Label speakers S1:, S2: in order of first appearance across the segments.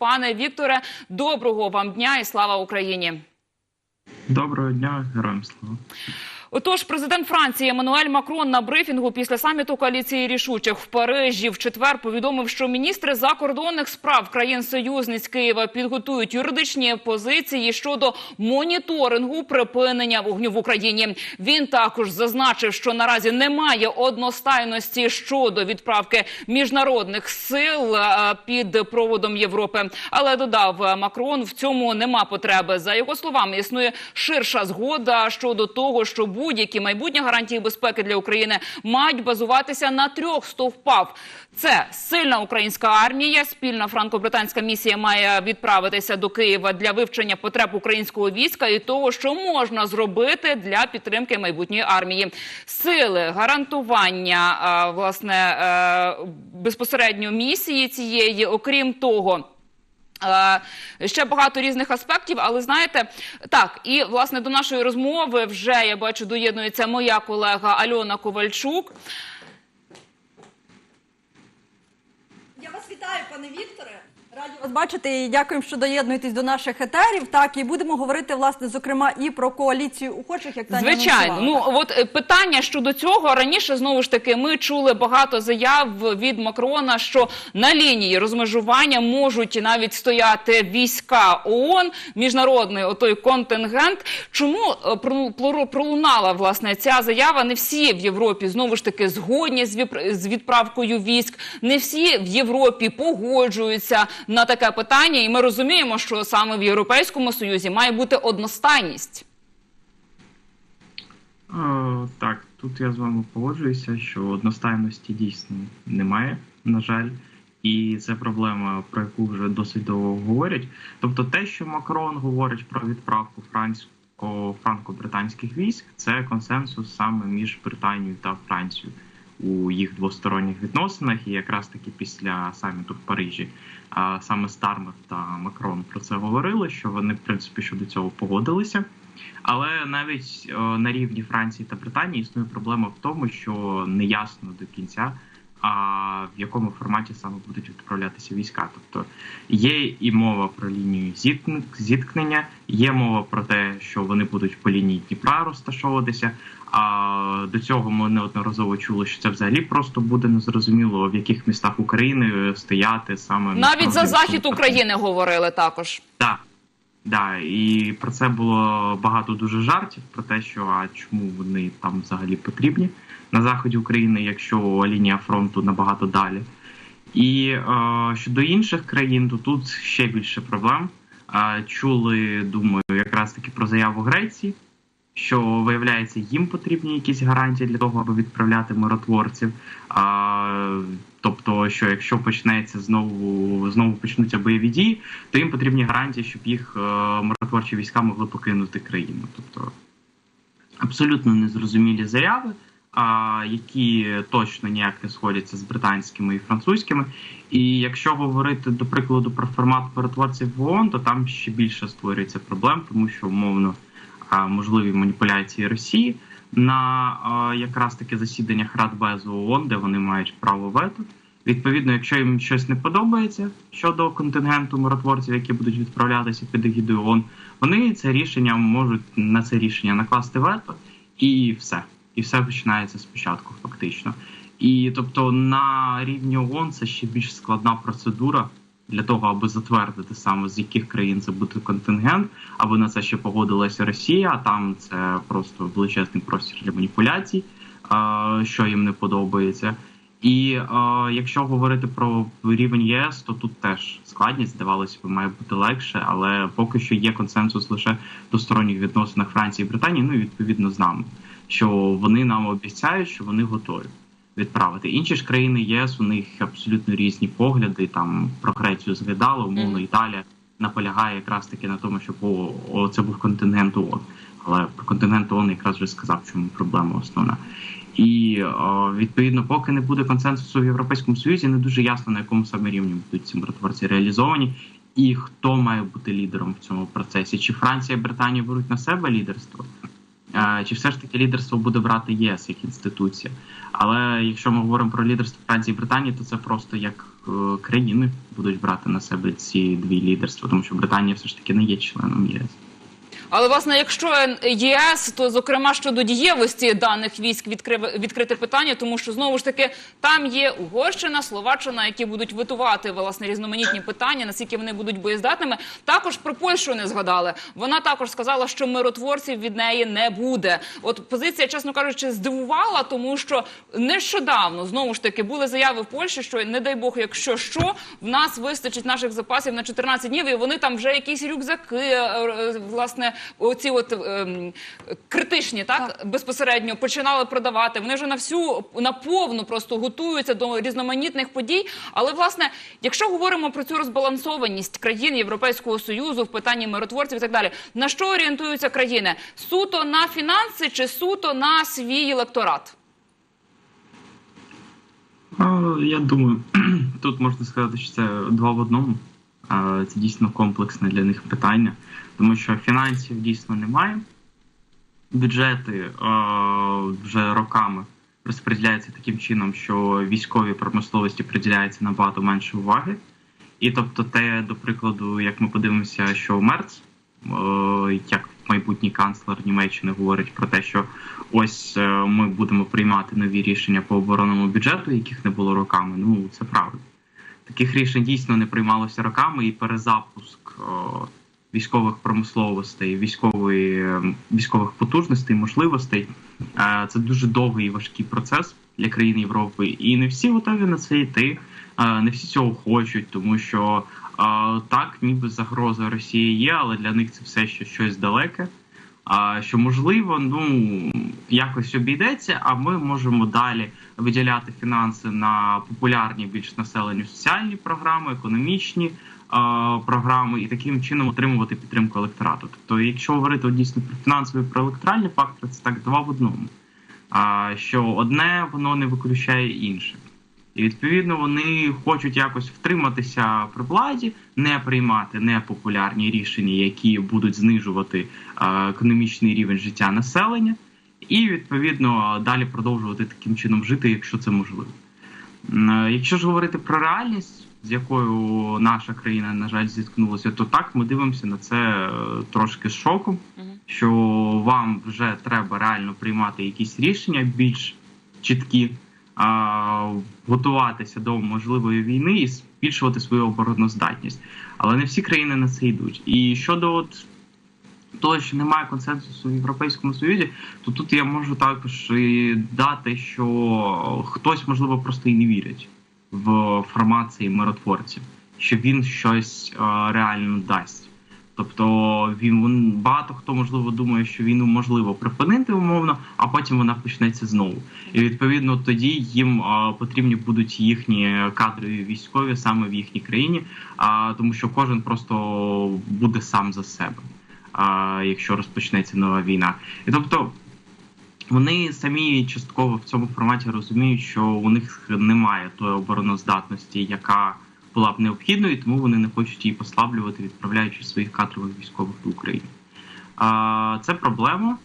S1: Пане Вікторе, доброго вам дня і слава Україні.
S2: Доброго дня, героям слава.
S1: Отож, президент Франції Еммануель Макрон на брифінгу після саміту коаліції рішучих в Парижі в четвер повідомив, що міністри закордонних справ країн союзниць Києва підготують юридичні позиції щодо моніторингу припинення вогню в Україні. Він також зазначив, що наразі немає одностайності щодо відправки міжнародних сил е, під проводом Європи. Але додав е, Макрон, в цьому нема потреби. За його словами, існує ширша згода щодо того, що будь-які майбутні гарантії безпеки для України мають базуватися на трьох стовпах. Це сильна українська армія. Спільна франко-британська місія має відправитися до Києва для вивчення потреб українського війська і того, що можна зробити для підтримки майбутньої армії. Сили гарантування власне е, безпосередньо місії цієї, окрім того. Е, Ще багато різних аспектів, але знаєте, так і власне до нашої розмови вже я бачу доєднується моя колега Альона Ковальчук.
S3: Я вас вітаю, пане Вікторе. Раді вас бачити і дякуємо, що доєднуєтесь до наших етерів. Так, і будемо говорити, власне, зокрема, і про коаліцію охочих, як Таня
S1: Звичайно, ну от е, питання щодо цього раніше знову ж таки ми чули багато заяв від Макрона, що на лінії розмежування можуть навіть стояти війська ООН, міжнародний отой контингент. Чому е, про- про- пролунала власне ця заява? Не всі в Європі знову ж таки згодні з відправкою військ, не всі в Європі погоджуються на таке питання, і ми розуміємо, що саме в Європейському Союзі має бути одностайність.
S2: Е, так, тут я з вами погоджуюся, що одностайності дійсно немає, на жаль, і це проблема, про яку вже досить довго говорять. Тобто, те, що Макрон говорить про відправку франко-британських військ, це консенсус саме між Британією та Францією у їх двосторонніх відносинах, і якраз таки після саміту в Парижі а, саме Стармер та Макрон про це говорили, що вони в принципі щодо цього погодилися. Але навіть е, на рівні Франції та Британії існує проблема в тому, що неясно до кінця, а в якому форматі саме будуть відправлятися війська. Тобто є і мова про лінію зіткнення, є мова про те, що вони будуть по лінії Дніпра розташовуватися. А до цього ми неодноразово чули, що це взагалі просто буде незрозуміло, в яких містах України стояти саме
S1: Навіть за захід України говорили також.
S2: так, да, і про це було багато дуже жартів про те, що а чому вони там взагалі потрібні на заході України, якщо лінія фронту набагато далі. І е, щодо інших країн, то тут ще більше проблем. Е, чули, думаю, якраз таки про заяву Греції, що виявляється, їм потрібні якісь гарантії для того, аби відправляти миротворців. А, тобто, що якщо почнеться знову знову почнуться бойові дії, то їм потрібні гарантії, щоб їх е, миротворчі війська могли покинути країну. Тобто абсолютно незрозумілі заяви, а, які точно ніяк не сходяться з британськими і французькими. І якщо говорити до прикладу про формат миротворців в ООН, то там ще більше створюється проблем, тому що умовно можливі маніпуляції Росії на а, якраз таки засіданнях Радбезу ООН, де вони мають право вето. Відповідно, якщо їм щось не подобається щодо контингенту миротворців, які будуть відправлятися під егідою ООН, вони це рішення можуть на це рішення накласти вето, і все. І все починається спочатку, фактично. І тобто на рівні ООН це ще більш складна процедура для того, аби затвердити саме з яких країн це буде контингент, аби на це ще погодилася Росія. а Там це просто величезний простір для маніпуляцій, що їм не подобається. І якщо говорити про рівень ЄС, то тут теж складність здавалося б, має бути легше, але поки що є консенсус лише в двосторонніх відносинах Франції і Британії, ну і відповідно з нами, що вони нам обіцяють, що вони готові відправити. Інші ж країни ЄС у них абсолютно різні погляди. Там про Грецію згадали, умовно. Італія наполягає якраз таки на тому, щоб о, о, це був контингент ООН. Але про контингент ООН якраз вже сказав, чому проблема основна. І о, відповідно, поки не буде консенсусу в Європейському Союзі, не дуже ясно на якому саме рівні будуть ці миротворці реалізовані, і хто має бути лідером в цьому процесі. Чи Франція і Британія беруть на себе лідерство? Е, Чи все ж таки лідерство буде брати ЄС як інституція? Але якщо ми говоримо про лідерство Франції і Британії, то це просто як е, країни будуть брати на себе ці дві лідерства, тому що Британія все ж таки не є членом ЄС.
S1: Але власне, якщо ЄС, то зокрема щодо дієвості даних військ відкрив, відкрите питання, тому що знову ж таки там є Угорщина, Словаччина, які будуть витувати власне різноманітні питання, наскільки вони будуть боєздатними. Також про Польщу не згадали. Вона також сказала, що миротворців від неї не буде. От позиція, чесно кажучи, здивувала, тому що нещодавно знову ж таки були заяви в Польщі, що не дай Бог, якщо що, в нас вистачить наших запасів на 14 днів, і вони там вже якісь рюкзаки, е, е, власне, оці от ем, критичні, так, безпосередньо починали продавати. Вони вже на всю на повну просто готуються до різноманітних подій. Але власне, якщо говоримо про цю розбалансованість країн Європейського союзу в питанні миротворців і так далі, на що орієнтуються країни? Суто на фінанси чи суто на свій електорат?
S2: Я думаю, тут можна сказати, що це два в одному. Це дійсно комплексне для них питання, тому що фінансів дійсно немає. Бюджети а, вже роками розподіляються таким чином, що військовій промисловості приділяється набагато менше уваги. І тобто, те, до прикладу, як ми подивимося, що Мерц, е, як майбутній канцлер Німеччини, говорить про те, що ось е, ми будемо приймати нові рішення по оборонному бюджету, яких не було роками. Ну це правда. Таких рішень дійсно не приймалося роками, і перезапуск е, військових промисловостей, військової, е, військових потужностей, можливостей це дуже довгий і важкий процес для країн Європи, і не всі готові на це йти. Не всі цього хочуть, тому що так, ніби загроза Росії є, але для них це все ще щось далеке. А що можливо, ну якось обійдеться, а ми можемо далі виділяти фінанси на популярні більш населенню соціальні програми, економічні програми, і таким чином отримувати підтримку електорату. Тобто, якщо говорити дійсно про фінансові про електоральні фактори, це так два в одному. А що одне воно не виключає інше. І відповідно вони хочуть якось втриматися при владі, не приймати непопулярні рішення, які будуть знижувати е, економічний рівень життя населення, і відповідно далі продовжувати таким чином жити, якщо це можливо. Е, Якщо ж говорити про реальність, з якою наша країна, на жаль, зіткнулася, то так ми дивимося на це е, трошки з шоком, що вам вже треба реально приймати якісь рішення більш чіткі, а, готуватися до можливої війни і збільшувати свою обороноздатність. Але не всі країни на це йдуть. І щодо от того, що немає консенсусу в Європейському Союзі, то тут я можу також і дати, що хтось, можливо, просто і не вірить в формації миротворців, що він щось реально дасть. Тобто він він- багато хто можливо думає, що війну можливо припинити умовно, а потім вона почнеться знову. І відповідно тоді їм а, потрібні будуть їхні кадрові військові саме в їхній країні, а тому що кожен просто буде сам за себе, а, якщо розпочнеться нова війна. І тобто. Вони самі частково в цьому форматі розуміють, що у них немає тої обороноздатності, яка була б необхідною, тому вони не хочуть її послаблювати, відправляючи своїх кадрових військових до України. Це проблема,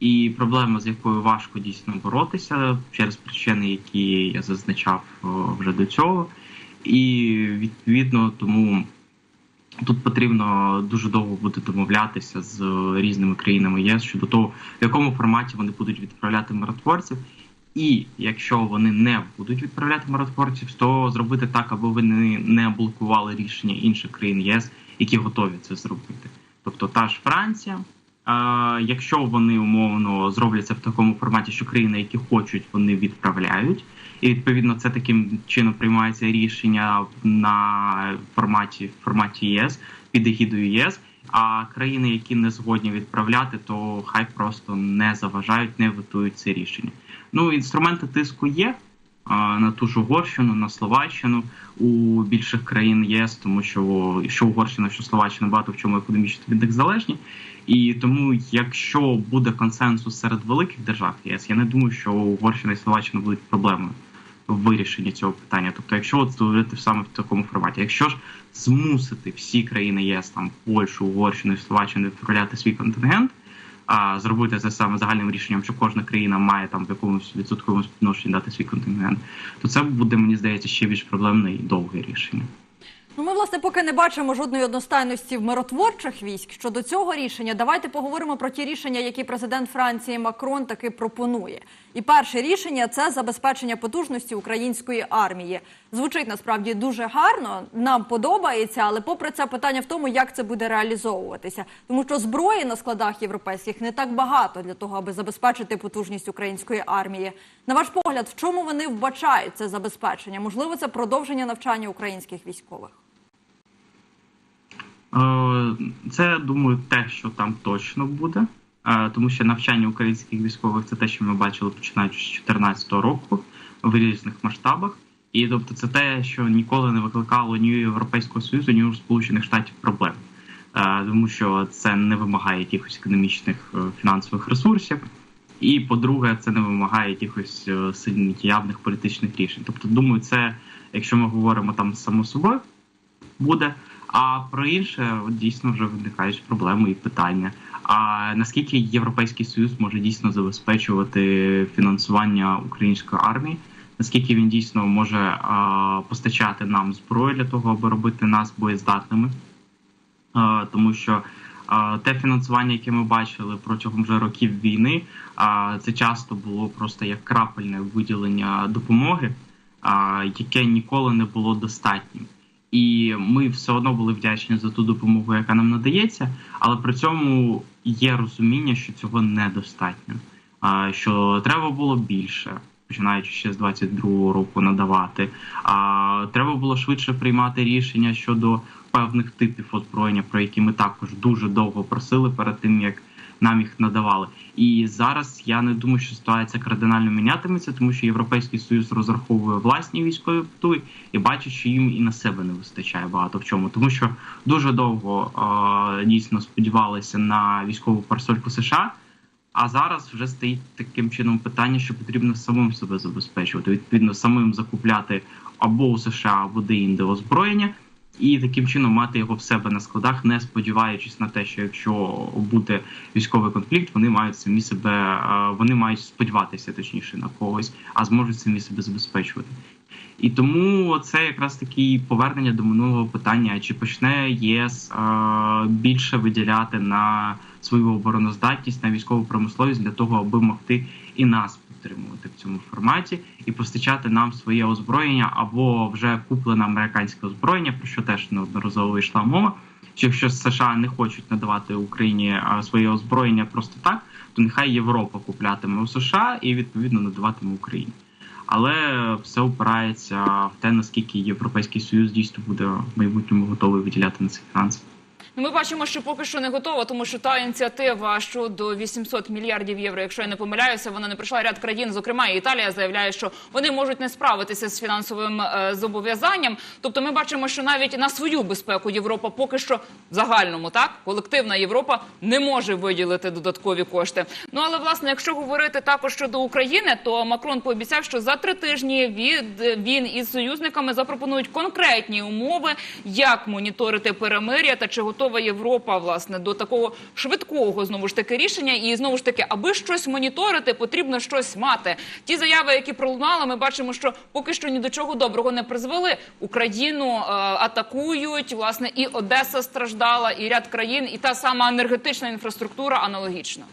S2: і проблема, з якою важко дійсно боротися через причини, які я зазначав вже до цього. І відповідно тому тут потрібно дуже довго буде домовлятися з різними країнами ЄС щодо того, в якому форматі вони будуть відправляти миротворців. І якщо вони не будуть відправляти миротворців, то зробити так, аби вони не блокували рішення інших країн ЄС, які готові це зробити. Тобто та ж Франція, е, якщо вони умовно зроблять це в такому форматі, що країни, які хочуть, вони відправляють, і відповідно це таким чином приймається рішення на форматі форматі ЄС під егідою ЄС. А країни, які не згодні відправляти, то хай просто не заважають, не витують це рішення. Ну, інструменти тиску є на ту ж Угорщину, на Словаччину у більших країн ЄС, тому що що Угорщина, що Словаччина багато в чому економічно від них залежні. І тому, якщо буде консенсус серед великих держав ЄС, я не думаю, що Угорщина і Словаччина будуть проблемою в вирішенні цього питання. Тобто, якщо от створити саме в такому форматі, якщо ж змусити всі країни ЄС, там Польщу, Угорщину і Словаччину відправляти свій контингент, а, зробити це саме загальним рішенням, що кожна країна має там в якомусь відсотковому співвідношенні дати свій контингент, то це буде, мені здається, ще більш проблемне і довге рішення.
S3: Ну, ми, власне, поки не бачимо жодної одностайності в миротворчих військ щодо цього рішення. Давайте поговоримо про ті рішення, які президент Франції Макрон таки пропонує. І перше рішення це забезпечення потужності української армії. Звучить насправді дуже гарно, нам подобається, але попри це питання в тому, як це буде реалізовуватися, тому що зброї на складах європейських не так багато для того, аби забезпечити потужність української армії. На ваш погляд, в чому вони вбачають це забезпечення? Можливо, це продовження навчання українських військових.
S2: Е, Це думаю, те, що там точно буде, Е, тому що навчання українських військових це те, що ми бачили починаючи з 2014 року в різних масштабах. І тобто, це те, що ніколи не викликало ні Європейського Союзу, ні Сполучених Штатів проблем, Е, тому що це не вимагає якихось економічних фінансових ресурсів. І по-друге, це не вимагає якихось сильних явних політичних рішень. Тобто, думаю, це, якщо ми говоримо там само собою, буде. А про інше дійсно вже виникають проблеми і питання. А наскільки Європейський Союз може дійсно забезпечувати фінансування української армії? Наскільки він дійсно може а, постачати нам зброю для того, аби робити нас боєздатними? А, тому що а, те фінансування, яке ми бачили протягом вже років війни, а, це часто було просто як крапельне виділення допомоги, а, яке ніколи не було достатнім. І ми все одно були вдячні за ту допомогу, яка нам надається, але при цьому є розуміння, що цього недостатньо. Що треба було більше, починаючи ще з 22-го року надавати. А треба було швидше приймати рішення щодо певних типів озброєння, про які ми також дуже довго просили перед тим, як нам їх надавали. І зараз я не думаю, що ситуація кардинально мінятиметься, тому що Європейський Союз розраховує власні військові потуги і бачить, що їм і на себе не вистачає багато в чому, тому що дуже довго е, дійсно сподівалися на військову парасольку США. А зараз вже стоїть таким чином питання, що потрібно самим себе забезпечувати, відповідно, самим закупляти або у США, або де-інде озброєння, і таким чином мати його в себе на складах, не сподіваючись на те, що якщо буде військовий конфлікт, вони мають самі себе, е, вони мають сподіватися точніше на когось, а зможуть самі себе забезпечувати. І тому це якраз таки повернення до минулого питання: чи почне ЄС е, більше виділяти на свою обороноздатність на військову промисловість для того, аби могти і нас підтримувати в цьому форматі і постачати нам своє озброєння або вже куплене американське озброєння, про що теж неодноразово йшла мова. Чи якщо США не хочуть надавати Україні своє озброєння просто так, то нехай Європа куплятиме у США і відповідно надаватиме Україні. Але все опирається в те, наскільки Європейський Союз дійсно буде в майбутньому готовий виділяти на це фінанси.
S1: Ну, ми бачимо, що поки що не готова, тому що та ініціатива щодо 800 мільярдів євро, якщо я не помиляюся, вона не прийшла ряд країн. Зокрема, і Італія заявляє, що вони можуть не справитися з фінансовим е, зобов'язанням. Тобто, ми бачимо, що навіть на свою безпеку Європа поки що в загальному так колективна Європа не може виділити додаткові кошти. Ну але власне, якщо говорити також щодо України, то Макрон пообіцяв, що за три тижні від він із союзниками запропонують конкретні умови, як моніторити перемир'я та чи готова Європа власне до такого швидкого знову ж таки рішення. І знову ж таки, аби щось моніторити, потрібно щось мати. Ті заяви, які пролунали, ми бачимо, що поки що ні до чого доброго не призвели. Україну е, атакують. Власне, і Одеса страждала, і ряд країн, і та сама енергетична інфраструктура аналогічна.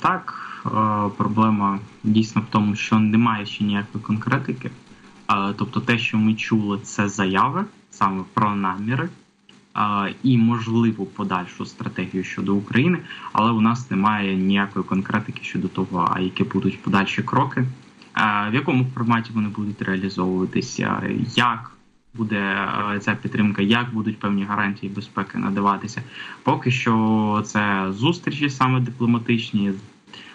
S2: Так, е, проблема дійсно в тому, що немає ще ніякої конкретики. Е, Тобто, те, що ми чули, це заяви саме про наміри е, і можливу подальшу стратегію щодо України, але у нас немає ніякої конкретики щодо того, а які будуть подальші кроки, е, в якому форматі вони будуть реалізовуватися, як буде е, ця підтримка, як будуть певні гарантії безпеки надаватися. Поки що це зустрічі саме дипломатичні.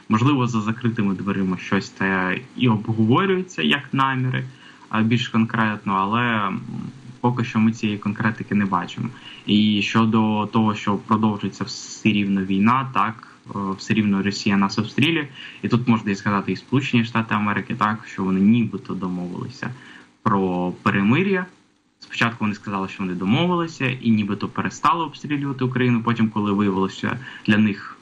S2: Можливо, за закритими дверима щось це і обговорюється як наміри більш конкретно, але поки що ми цієї конкретики не бачимо. І щодо того, що продовжується все рівно війна, так е, все рівно Росія нас обстрілює, і тут можна і сказати і Сполучені Штати Америки, так що вони нібито домовилися про перемир'я Спочатку вони сказали, що вони домовилися і нібито перестали обстрілювати Україну. Потім, коли виявилося для них,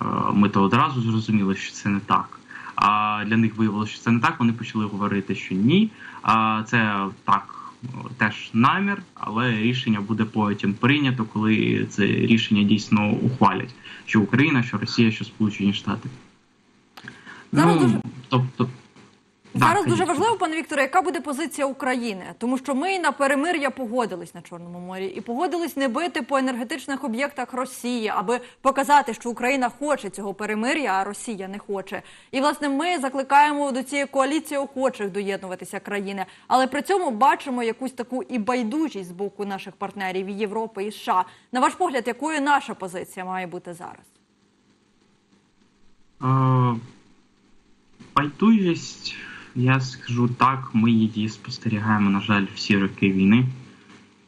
S2: е, ми то одразу зрозуміли, що це не так. А для них виявилося, що це не так. Вони почали говорити, що ні. А це так теж намір, але рішення буде потім прийнято, коли це рішення дійсно ухвалять. Що Україна, що Росія, що Сполучені Штати.
S3: Дуже-
S2: тобто,
S3: Зараз дуже важливо, пане Вікторе, яка буде позиція України, тому що ми на перемир'я погодились на Чорному морі і погодились не бити по енергетичних об'єктах Росії, аби показати, що Україна хоче цього перемир'я, а Росія не хоче. І власне ми закликаємо до цієї коаліції охочих доєднуватися країни, але при цьому бачимо якусь таку і байдужість з боку наших партнерів і Європи і США. На ваш погляд, якою наша позиція має бути зараз?
S2: Е, Байдужість, я скажу так, ми її спостерігаємо, на жаль, всі роки війни.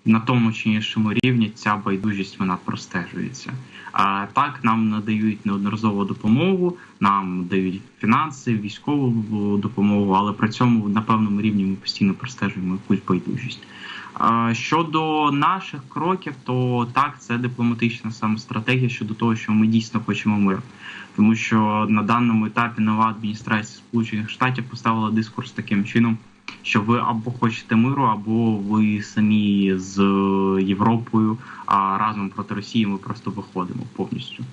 S2: На тому чи іншому рівні ця байдужість вона простежується. А так нам надають неодноразову допомогу, нам дають фінанси, військову допомогу, але при цьому на певному рівні ми постійно простежуємо якусь байдужість. Щодо наших кроків, то так, це дипломатична саме стратегія щодо того, що ми дійсно хочемо миру. Тому що на даному етапі нова адміністрація Сполучених Штатів поставила дискурс таким чином, що ви або хочете миру, або ви самі з Європою а разом проти Росії ми просто виходимо повністю.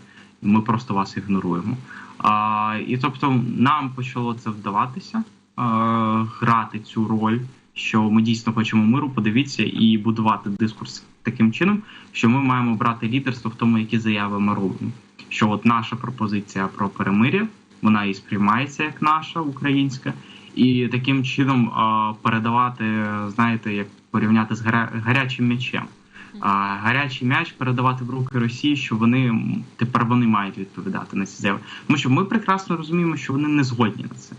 S2: Ми просто вас ігноруємо. А, і тобто нам почало це вдаватися а, грати цю роль, що ми дійсно хочемо миру. Подивіться і будувати дискурс таким чином, що ми маємо брати лідерство в тому, які заяви ми робимо. Що от наша пропозиція про перемир'я, вона і сприймається як наша українська, і таким чином передавати, знаєте, як порівняти з гаря- гарячим м'ячем. А, гарячий м'яч передавати в руки Росії, що вони тепер вони мають відповідати на ці заяви. Тому що ми прекрасно розуміємо, що вони не згодні на це.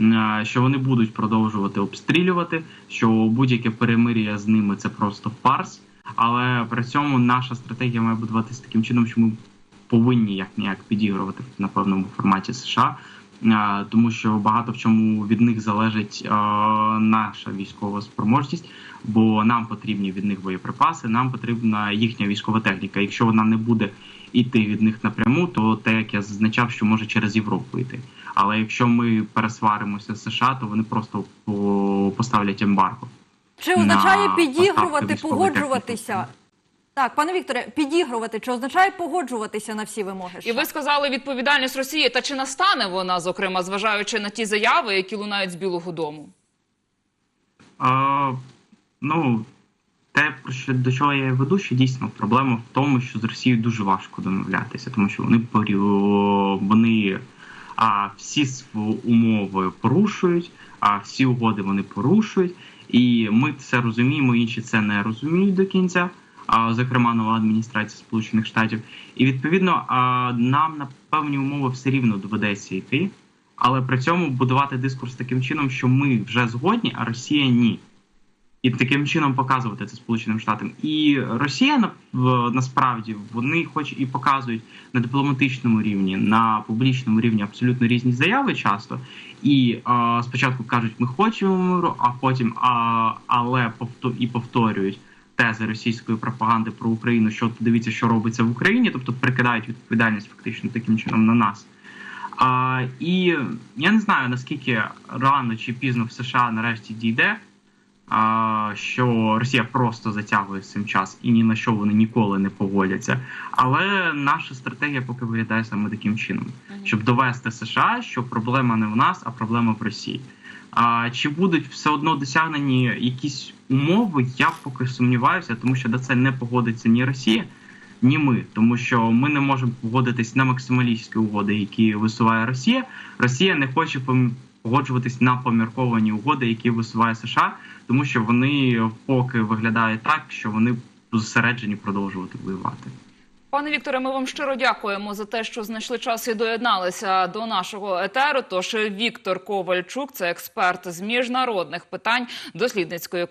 S2: М, Що вони будуть продовжувати обстрілювати, що будь-яке перемир'я з ними це просто фарс. Але при цьому наша стратегія має будуватися таким чином, що ми повинні як ніяк підігрувати на певному форматі США, тому що багато в чому від них залежить наша військова спроможність, бо нам потрібні від них боєприпаси, нам потрібна їхня військова техніка. Якщо вона не буде йти від них напряму, то те, як я зазначав, що може через Європу йти. Але якщо ми пересваримося з США, то вони просто поставлять ембарго.
S3: Чи означає підігрувати, погоджуватися?
S2: техніки.
S3: Так, пане Вікторе, підігрувати чи означає погоджуватися на всі вимоги?
S1: І ви сказали відповідальність Росії. Та чи настане вона, зокрема, зважаючи на ті заяви, які лунають з Білого Дому?
S2: А, ну, те, про що до чого я веду, що дійсно проблема в тому, що з Росією дуже важко домовлятися, тому що вони вони а, всі умови порушують, а всі угоди вони порушують. І ми це розуміємо, інші це не розуміють до кінця. Зокрема, нова адміністрація Сполучених Штатів. І відповідно нам на певні умови все рівно доведеться йти, але при цьому будувати дискурс таким чином, що ми вже згодні, а Росія ні. І таким чином показувати це Сполученим Штатам. І Росія на насправді вони хоч і показують на дипломатичному рівні, на публічному рівні абсолютно різні заяви часто. І е, спочатку кажуть, ми хочемо миру, а потім а, але повто, і повторюють тези російської пропаганди про Україну, що дивіться, що робиться в Україні, тобто прикидають відповідальність фактично таким чином на нас. А, і я не знаю наскільки рано чи пізно в США нарешті дійде, що Росія просто затягує з цим час і ні на що вони ніколи не погодяться. Але наша стратегія поки виглядає саме таким чином, щоб довести США, що проблема не в нас, а проблема в Росії. А чи будуть все одно досягнені якісь умови? Я поки сумніваюся, тому що до це не погодиться ні Росія, ні ми, тому що ми не можемо погодитись на максималістські угоди, які висуває Росія. Росія не хоче погоджуватись на помірковані угоди, які висуває США, тому що вони поки виглядають так, що вони зосереджені продовжувати воювати.
S1: Пане Вікторе, ми вам щиро дякуємо за те, що знайшли час і доєдналися до нашого етеру. Тож Віктор Ковальчук, це експерт з міжнародних питань дослідницької